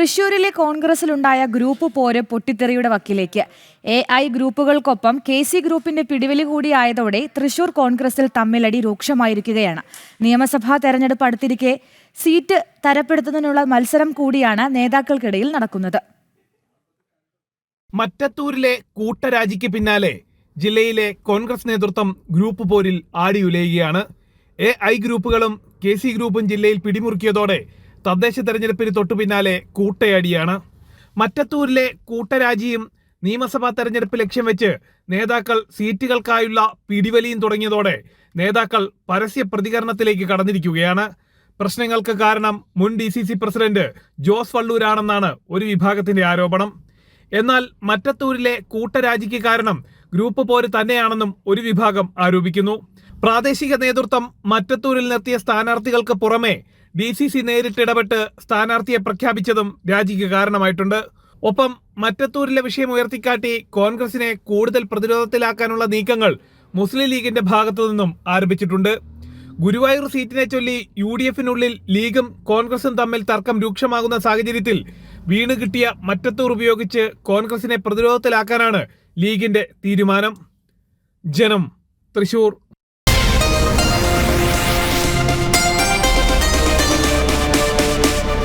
തൃശൂരിലെ കോൺഗ്രസിലുണ്ടായ ഗ്രൂപ്പ് പോര് പൊട്ടിത്തെറിയുടെ വക്കിലേക്ക്. എ ഐ ഗ്രൂപ്പുകൾക്കൊപ്പം കെ സി ഗ്രൂപ്പിന്റെ പിടിവലി കൂടിയായതോടെ തൃശൂർ കോൺഗ്രസിൽ തമ്മിലടി രൂക്ഷമായിരിക്കുകയാണ്. നിയമസഭാ തെരഞ്ഞെടുപ്പ് അടുത്തിരിക്കെ സീറ്റ് തരപ്പെടുത്തുന്നതിനുള്ള മത്സരം കൂടിയാണ് നേതാക്കൾക്കിടയിൽ നടക്കുന്നത്. മറ്റത്തൂരിലെ കൂട്ടരാജിക്ക് പിന്നാലെ ജില്ലയിലെ കോൺഗ്രസ് നേതൃത്വം ഗ്രൂപ്പ് പോരിൽ ആടിയുലയുകയാണ്. എ ഐ ഗ്രൂപ്പുകളും കെ സി ഗ്രൂപ്പും ജില്ലയിൽ പിടിമുറുക്കിയതോടെ തദ്ദേശ തെരഞ്ഞെടുപ്പിന് തൊട്ടു പിന്നാലെ കൂട്ടയടിയാണ്. മറ്റത്തൂരിലെ കൂട്ടരാജിയും നിയമസഭാ തെരഞ്ഞെടുപ്പ് ലക്ഷ്യം വെച്ച് നേതാക്കൾ സീറ്റുകൾക്കായുള്ള പിടിവലിയും തുടങ്ങിയതോടെ നേതാക്കൾ പരസ്യ പ്രതികരണത്തിലേക്ക് കടന്നിരിക്കുകയാണ്. പ്രശ്നങ്ങൾക്ക് കാരണം മുൻ D C C president Jose വള്ളൂരാണെന്നാണ് ഒരു വിഭാഗത്തിന്റെ ആരോപണം. എന്നാൽ മറ്റത്തൂരിലെ കൂട്ടരാജിക്ക് കാരണം ഗ്രൂപ്പ് പോര് തന്നെയാണെന്നും ഒരു വിഭാഗം ആരോപിക്കുന്നു. പ്രാദേശിക നേതൃത്വം മറ്റത്തൂരിൽ നിർത്തിയ സ്ഥാനാർത്ഥികൾക്ക് പുറമെ ഡി സി സി നേരിട്ടിടപെട്ട് സ്ഥാനാർത്ഥിയെ പ്രഖ്യാപിച്ചതും രാജിക്ക് കാരണമായിട്ടുണ്ട്. ഒപ്പം മറ്റത്തൂരിലെ വിഷയം ഉയർത്തിക്കാട്ടി കോൺഗ്രസിനെ കൂടുതൽ പ്രതിരോധത്തിലാക്കാനുള്ള നീക്കങ്ങൾ മുസ്ലിം ലീഗിന്റെ ഭാഗത്തു നിന്നും ആരംഭിച്ചിട്ടുണ്ട്. ഗുരുവായൂർ സീറ്റിനെ ചൊല്ലി യു ഡി എഫിനുള്ളിൽ ലീഗും കോൺഗ്രസും തമ്മിൽ തർക്കം രൂക്ഷമാകുന്ന സാഹചര്യത്തിൽ വീണ് കിട്ടിയ മറ്റത്തൂർ ഉപയോഗിച്ച് കോൺഗ്രസിനെ പ്രതിരോധത്തിലാക്കാനാണ് ലീഗിന്റെ തീരുമാനം. ജനം തൃശൂർ